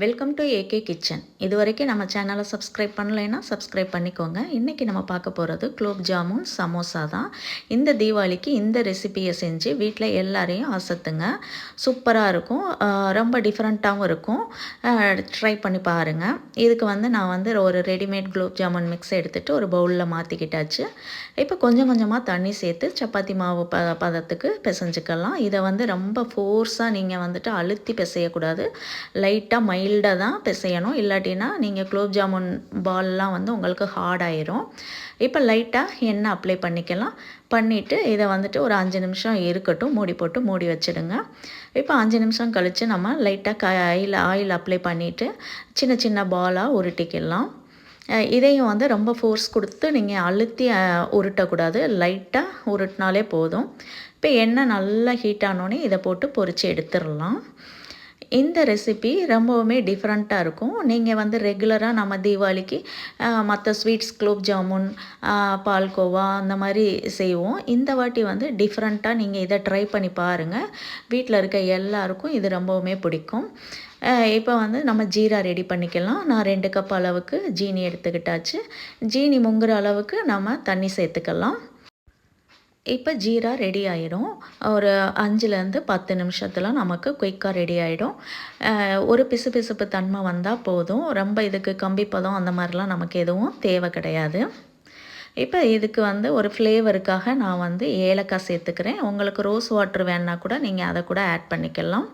Welcome to AK kitchen இது வரைக்கும் நம்ம சேனலை சப்ஸ்கிரைப் பண்ணலைன்னா சப்ஸ்கிரைப் பண்ணிக்கோங்க. இன்றைக்கி நம்ம பார்க்க போகிறது குலோப் ஜாமுன் சமோசா தான். இந்த தீபாவளிக்கு இந்த ரெசிபியை செஞ்சு வீட்டில் எல்லாரையும் அசத்துங்க. சூப்பராக இருக்கும். ரொம்ப டிஃப்ரெண்ட்டாகவும் இருக்கும். ட்ரை பண்ணி பாருங்கள் இதுக்கு வந்து நான் வந்து ஒரு ரெடிமேட் குலோப் ஜாமுன் மிக்ஸ் எடுத்துகிட்டு ஒரு பவுலில் மாற்றிக்கிட்டாச்சு இப்போ கொஞ்சம் கொஞ்சமாக தண்ணி சேர்த்து சப்பாத்தி மாவு ப பதத்துக்கு பிசைஞ்சுக்கலாம். இதை வந்து ரொம்ப ஃபோர்ஸாக நீங்கள் வந்துட்டு அழுத்தி பிசையக்கூடாது. லைட்டாக மை மைல்டாக தான் பிசையணும். இல்லாட்டினா நீங்கள் குலோப் ஜாமுன் பால்லாம் வந்து உங்களுக்கு ஹார்ட் ஆயிரும். இப்போ லைட்டாக எண்ணெய் அப்ளை பண்ணிக்கலாம். பண்ணிவிட்டு இதை வந்துட்டு ஒரு அஞ்சு நிமிஷம் இருக்கட்டும். மூடி போட்டு மூடி வச்சுடுங்க. இப்போ அஞ்சு நிமிஷம் கழித்து நம்ம லைட்டாக க ஆயில் ஆயில் அப்ளை பண்ணிவிட்டு சின்ன சின்ன பாலாக உருட்டிக்கலாம். இதையும் வந்து ரொம்ப ஃபோர்ஸ் கொடுத்து நீங்கள் அழுத்தி உருட்டக்கூடாது. லைட்டாக உருட்டினாலே போதும். இப்போ எண்ணெய் நல்லா ஹீட் ஆனோடனே இதை போட்டு பொறிச்சு எடுத்துடலாம். இந்த ரெசிபி ரொம்பவுமே டிஃப்ரெண்ட்டாக இருக்கும். நீங்கள் வந்து ரெகுலராக நம்ம தீபாவளிக்கு மற்ற ஸ்வீட்ஸ் குலோப் ஜாமுன் பால்கோவா அந்த மாதிரி செய்வோம். இந்த வாட்டி வந்து டிஃப்ரெண்ட்டாக நீங்கள் இதை ட்ரை பண்ணி பாருங்கள் வீட்டில் இருக்க எல்லாருக்கும் இது ரொம்பவுமே பிடிக்கும். இப்போ வந்து நம்ம ஜீரா ரெடி பண்ணிக்கலாம். நான் ரெண்டு கப் அளவுக்கு ஜீனி எடுத்துக்கிட்டாச்சு. ஜீனி முங்குற அளவுக்கு நம்ம தண்ணி சேர்த்துக்கலாம். இப்போ ஜீரா ரெடி ஆகிடும் ஒரு அஞ்சுலேருந்து பத்து நிமிஷத்தில் நமக்கு குயிக்காக ரெடி ஆகிடும் ஒரு பிசு பிசுப்பு தன்மை வந்தால் போதும். ரொம்ப இதுக்கு கம்பி பதம் அந்த மாதிரிலாம் நமக்கு எதுவும் தேவை கிடையாது. இப்போ இதுக்கு வந்து ஒரு ஃப்ளேவருக்காக நான் வந்து ஏலக்காய் சேர்த்துக்கிறேன். உங்களுக்கு ரோஸ் வாட்ரு வேணால் கூட நீங்கள் அதை கூட ஆட் பண்ணிக்கலாம்.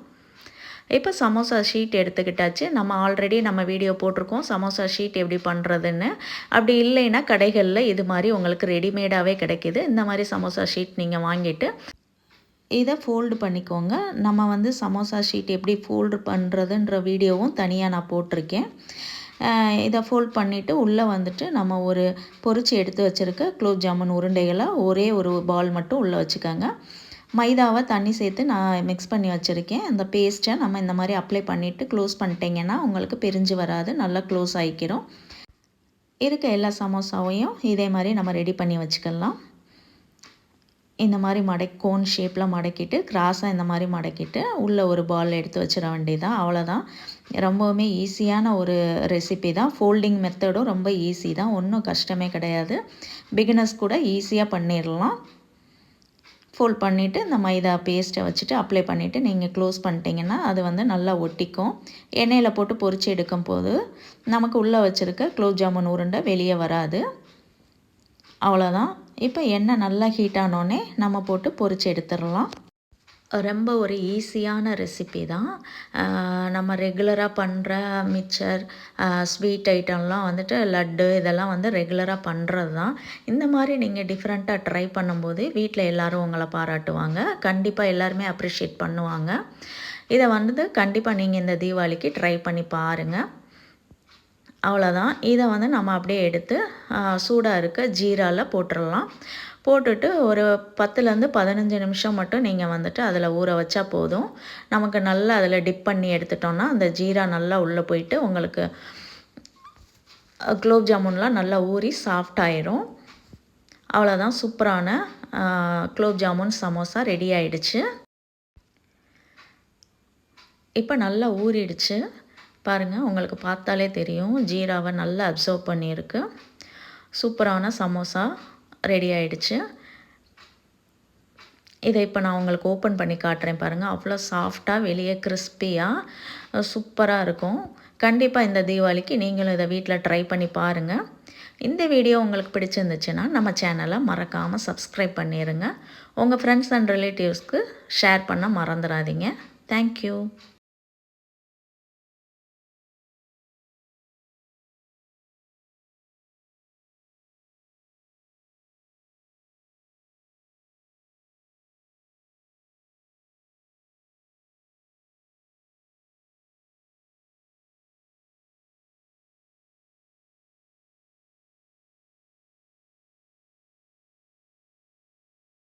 இப்போ சமோசா ஷீட் எடுத்துக்கிட்டாச்சு. நம்ம ஆல்ரெடி நம்ம வீடியோ போட்டிருக்கோம். சமோசா ஷீட் எப்படி பண்ணுறதுன்னு அப்படி இல்லைன்னா கடைகளில் இது மாதிரி உங்களுக்கு ரெடிமேடாகவே கிடைக்கிது. இந்த மாதிரி சமோசா ஷீட் நீங்கள் வாங்கிட்டு இதை ஃபோல்டு பண்ணிக்கோங்க. நம்ம வந்து சமோசா ஷீட் எப்படி ஃபோல்டு பண்ணுறதுன்ற வீடியோவும் தனியாக நான் போட்டிருக்கேன். இதை ஃபோல்ட் பண்ணிவிட்டு உள்ளே வந்துட்டு நம்ம ஒரு பொறிச்சு எடுத்து வச்சுருக்க குலோப் ஜாமுன் உருண்டைகளை ஒரே ஒரு பால் மட்டும் உள்ளே வச்சுக்கோங்க. மைதாவை தண்ணி சேர்த்து நான் மிக்ஸ் பண்ணி வச்சுருக்கேன். அந்த பேஸ்ட்டை நம்ம இந்த மாதிரி அப்ளை பண்ணிவிட்டு க்ளோஸ் பண்ணிட்டீங்கன்னா உங்களுக்கு பிரிஞ்சு வராது. நல்லா க்ளோஸ் ஆகிக்கிறோம் இருக்க எல்லா சமோசாவையும் இதே மாதிரி நம்ம ரெடி பண்ணி வச்சுக்கலாம். இந்த மாதிரி மடை கோன் ஷேப்பில் மடக்கிட்டு கிராஸாக இந்த மாதிரி மடக்கிட்டு உள்ளே ஒரு பால் எடுத்து வச்சிட வேண்டியதான் அவ்வளோதான் ரொம்பவுமே ஈஸியான ஒரு ரெசிபி தான். ஃபோல்டிங் மெத்தடும் ரொம்ப ஈஸி தான். ஒன்றும் கஷ்டமே கிடையாது. பிகினர்ஸ் கூட ஈஸியாக பண்ணிடலாம். ஃபோல்ட் பண்ணிவிட்டு இந்த மைதா பேஸ்ட்டை வச்சுட்டு அப்ளை பண்ணிவிட்டு நீங்கள் க்ளோஸ் பண்ணிட்டீங்கன்னா அது வந்து நல்லா ஒட்டிக்கும். எண்ணெயில் போட்டு பொறிச்சு எடுக்கும் போது நமக்கு உள்ளே வச்சுருக்க குலோப் ஜாமுன் உருண்டை வெளியே வராது. அவ்வளோதான் இப்போ எண்ணெய் நல்லா ஹீட் ஆனோடனே நம்ம போட்டு பொறிச்சு எடுத்துடலாம். ரொம்ப ஒரு ஈஸியான ரெசிபி தான். நம்ம ரெகுலராக பண்ணுற மிக்சர் ஸ்வீட் ஐட்டம்லாம் வந்துட்டு லட்டு இதெல்லாம் வந்து ரெகுலராக பண்ணுறது தான். இந்த மாதிரி நீங்கள் டிஃப்ரெண்ட்டாக ட்ரை பண்ணும்போது வீட்டில் எல்லோரும் உங்களை பாராட்டுவாங்க. கண்டிப்பாக எல்லாருமே அப்ரிஷியேட் பண்ணுவாங்க. இதை வந்து கண்டிப்பாக நீங்கள் இந்த தீபாவளிக்கு ட்ரை பண்ணி பாருங்கள் அவ்வளோதான். இதை வந்து நம்ம அப்படியே எடுத்து சூடாக இருக்க ஜீராவில் போட்டுடலாம் போட்டுட்டு ஒரு பத்துலேருந்து பதினஞ்சு நிமிஷம் மட்டும் நீங்கள் வந்துட்டு அதில் ஊற வச்சா போதும். நமக்கு நல்லா அதில் டிப் பண்ணி எடுத்துட்டோன்னா அந்த ஜீரா நல்லா உள்ளே போயிட்டு உங்களுக்கு குலோப் ஜாமுன்லாம் நல்லா ஊறி சாஃப்ட் ஆயிரும். அவ்வளோதான் சூப்பரான குலோப் ஜாமுன் சமோசா ரெடி ஆயிடுச்சு. இப்போ நல்லா ஊறிடுச்சு. பாருங்கள் உங்களுக்கு பார்த்தாலே தெரியும். ஜீராவை நல்லா அப்சர்வ் பண்ணியிருக்கு. சூப்பரான சமோசா ரெடி ஆகிடுச்சு இதை இப்போ நான் உங்களுக்கு ஓப்பன் பண்ணி காட்டுறேன் பாருங்கள் அவ்வளோ சாஃப்டாக வெளியே கிறிஸ்பியாக சூப்பராக இருக்கும். கண்டிப்பாக இந்த தீபாவளிக்கு நீங்களும் இதை வீட்டில் ட்ரை பண்ணி பாருங்கள் இந்த வீடியோ உங்களுக்கு பிடிச்சிருந்துச்சுன்னா நம்ம சேனலை மறக்காமல் சப்ஸ்கிரைப் பண்ணிடுங்க உங்கள் ஃப்ரெண்ட்ஸ் அண்ட் ரிலேட்டிவ்ஸ்க்கு ஷேர் பண்ண மறந்துடாதீங்க. தேங்க்யூ